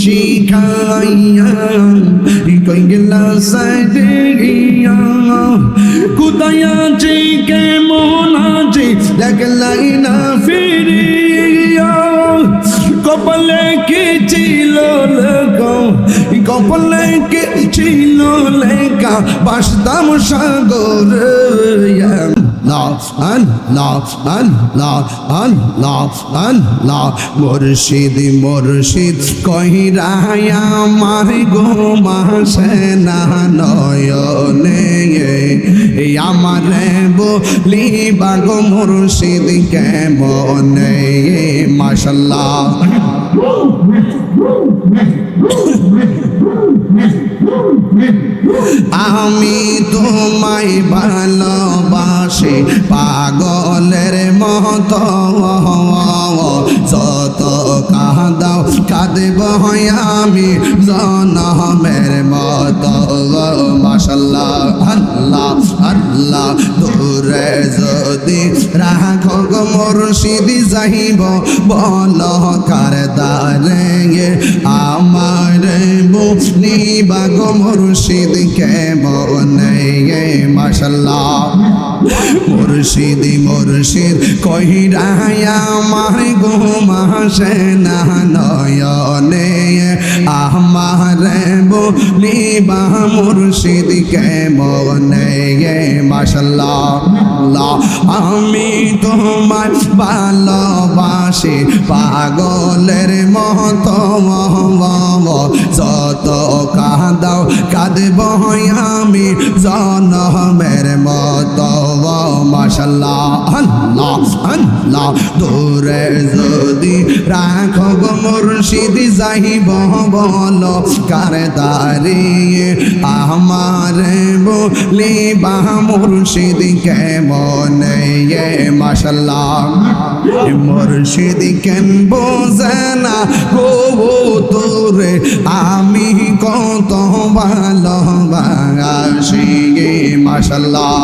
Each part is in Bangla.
শিখাইয়া কই গেলা সাইডিয়া কোথায় আছে কেমন আছে দেখলাই না ফিরিয়া কপালে কি ছিল লেখা কপালে কি ছিল লেখা বাসতাম সাগরে মুর্শিদ মুর্শিদ কহিরায়া আমার গো মাসে না নয়নে। আমার বলি বাগ মুর্শিদ কেমন? মাসাল্লাহ আমি তোমায় ভালোবাসি পাগলের মত, যত কাঁদাও কাঁদব আমি জনমের মত। মাসাল্লাহ আল্লাহ আল্লাহ, দূরে যদি রাখো গো মুর্শিদি যাইব বল কার দারে আমার বুনি বাগো মুর্শিদ কে বনে মাশাল্লাহ। মুর্শিদি মুর্শিদ কহিরায় আমার গো মাসে না নয়নে। আমার বলি বা মুর্শিদ কে মাশাল্লাহ আল্লাহ আমি তোমার ভালোবাসি, পাগলের মত যত কাঁদাও, কাঁদব আমি জনমের মত। মাশাল্লাহ আল্লাহ আল্লাহ, দূরে যদি রাখো মুর্শিদ, যাইব অলকার দাঁড়িয়ে আমার বলি বা মুর্শিদ কেমন? এ মাসাল্লাহ মুর্শিদ কেন বোঝানা গো তোরে আমি কত ভালো বাসি মাসাল্লাহ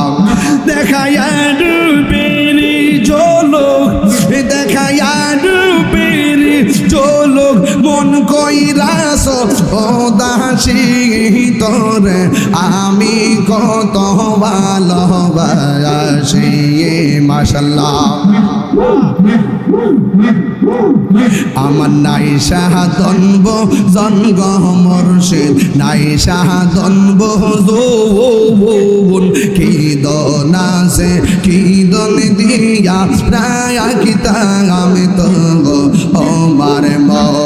দেখায় কইরাস ও দাসি তোরে আমি কত ভালোবাসি মাশাল্লাহ। আমার নাই সাহাদনব জন্গ মর্শিদ, নাই সাহাদনব কি দনাসে কি দিয়া রায়া কিতা আমি তো আমার মগন মারহাবা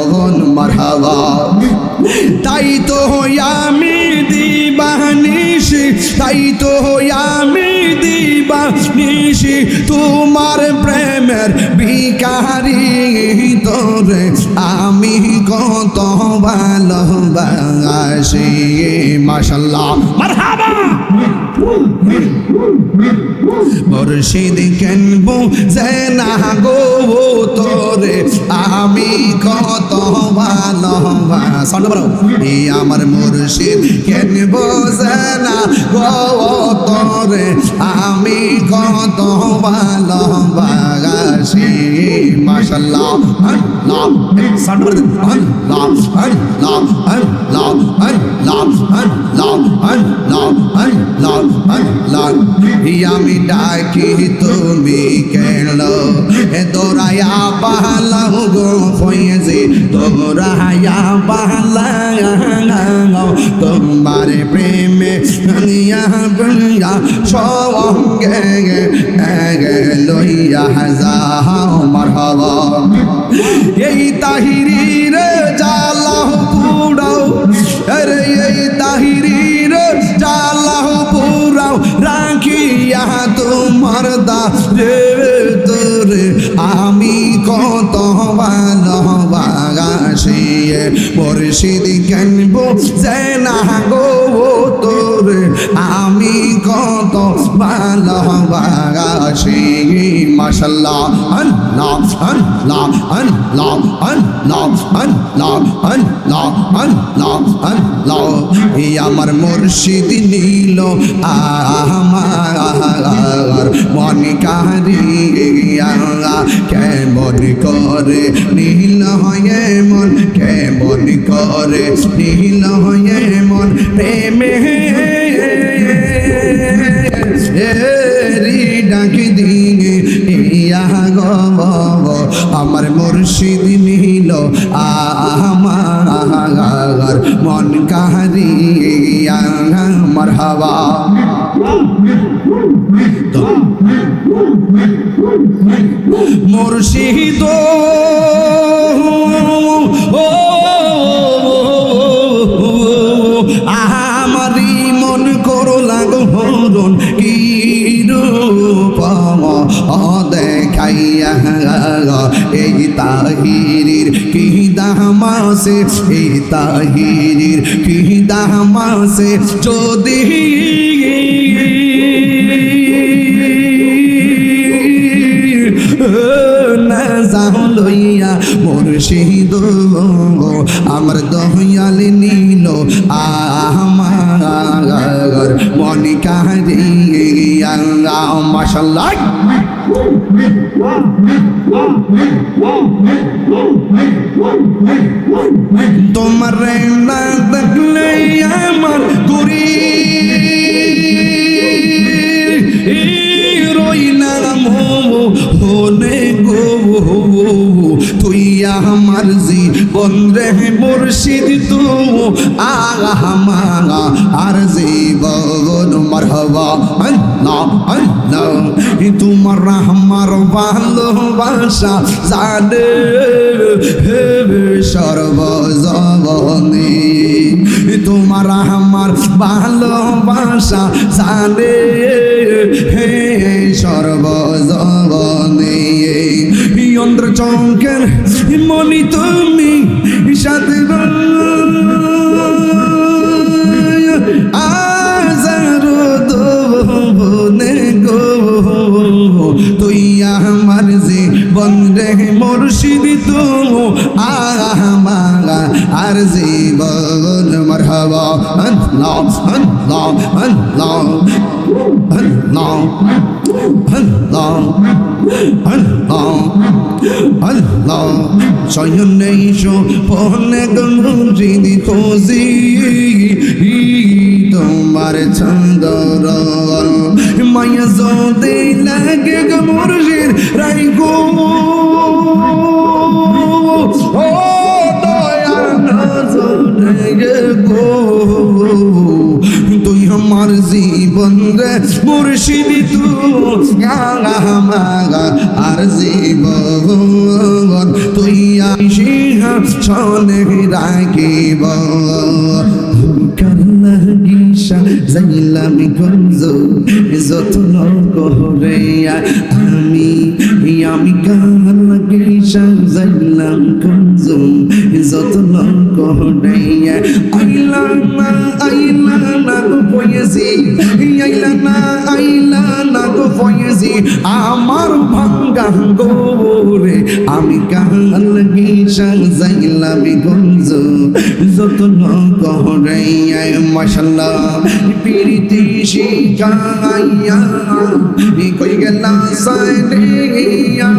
আমি দিবানিসি তাই তো আমি দিবানিসি তোমার প্রেমের ভিকারি তোরে আমি কত ভালোবাসি। মারহাবা! মুর্শিদ কেনব যে না গো তোরে আমি কত ভালোবাসা। এই আমার মুর্শিদ কেনব যে না গো তোরে আমি কত ভালোবাসি মাশাল্লাহ আল্লাহ সান্ডবার আল্লাহ আল্লাহ আল্লাহ আল্লাহ আল্লাহ আল্লাহ আল্লাহ আল্লাহ আমি ডাকি তুমি কেন দোরায়া পালা গো ফয়েছে দোরায়া পালা তোমার প্রেমে সঙ্গে লইয়া যাও মারহাবা এই তাহিরির জালাহ পুড়াও আরে এই তাহিরির জালাহ পুরাও। রাখিয়া তোমার দা রে তোরে আমি কত ভালোবাসি। মুর্শিদ কেনবো যে না গো তোর আমি কত ভালোবাসি। মাশাল্লাহ, আল্লাহ আল্লাহ আল্লাহ আল্লাহ আল্লাহ আল্লাহ আল্লাহ আল্লাহ। এই আমার মুর্শিদ নীল, আমার মন কারিয়া কেমন করে নীল হয়ে মন, কেমন করে নীল হয়ে মন, প্রেমে একদিন আমার মুর্শিদ নিল আমার মন কাহারি আমার হাওয়া মুর্শিদ পাইয়া এই তাহিরির কি দাম এই তাহিরির কি দাম যদি লইয়া আমার দহিয়াল নীল আহ মনি তোমার দেখলে আমার গুরি জীবন রে মুর্শিদ, তু আহমা আর জীবন মারহবা। আল্লাহ আল্লাহ তোমার আমার ভালোবাসা জানে। সর্বজবনে তোমার আমার ভালোবাসা জানে। হে সর্বজবনে চঙ্কের মনি তুমি তুই আমার যে বন্ধে মুর্শিদ la la la la la la শয়নে শো পনে গমৃদি তোজি তোমার ছন্দ মায়া জোদে লাগে গো মুর্শিদি তু আর জীবন তুই সিংহ সনে রাখিব। যাইলাম গঞ্জ যত লোক হরে আমি আমি কান লাগে যাইলাম গঞ্জ যত্ন করে আইলা না আইলা না গো পয়েছি আইলা না আইলা না গো পয়েছি আমার ভাঙ্গা গোরে আমি গান লাগিসা যাইলাম গঞ্জ যত্ন করে মশাল্লাহ, পিরিতি শিকাইয়া কই গেলা সাইনিয়া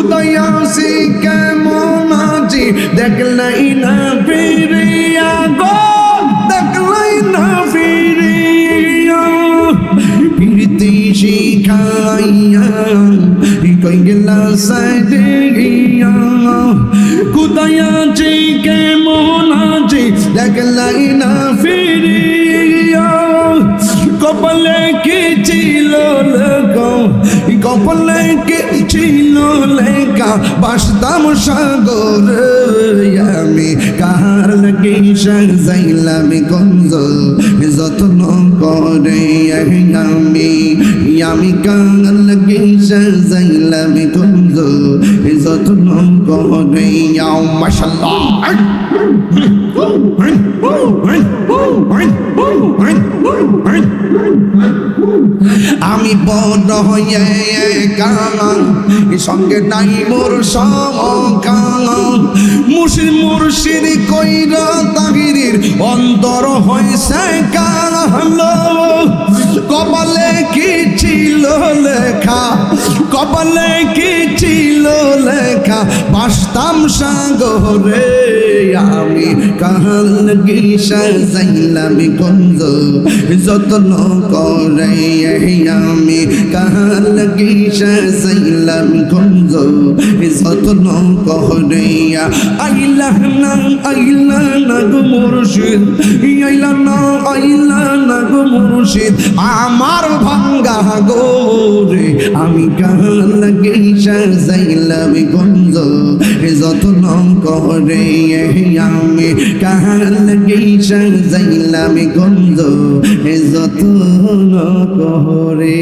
কুদায়া সি কেমন আছি? দেখলাই না ফিরিয়া গো দেখলাই না ফিরিয়া। পিরিতি শিকাইয়া কই গেলা সাইনিয়া কুদায়া জি কেমন আছি? দেখলাই না ফিরিয়া। কপালে কি ছিল লেখা কপালে কি লেখা বাসতাম সাগর। আমি কাহার লাগে সাজাইলাম গঞ্জ যত্ন করে আমি আমি কার লাগে সাজাইলাম গঞ্জ যত্ন করে মাশাল্লাহ আমি বড় হয়ে কাঙাল সঙ্গে নাই মোর সমকাল। মুর্শিদ মুর্শিদ কইরা তাহিরির অন্তর হয়েছে কাল কপালে কি ছিল লেখা? কপালে কি ছিল লেখা? বাসতাম সাগরে। আমি কাল গিসা যাইলাম গঞ্জ যত্ন করে আমি কাল গিসা যাইলাম গঞ্জ যত্ন করে আইলা না আইলা না গো মুর্শিদ আইলা না আইলা না গো আমার ভাঙ্গা গোরে আমি কাল গিসা যাইলাম গঞ্জ যত্ন করে আমি কাল গিসা যাইলাম গঞ্জ যত করে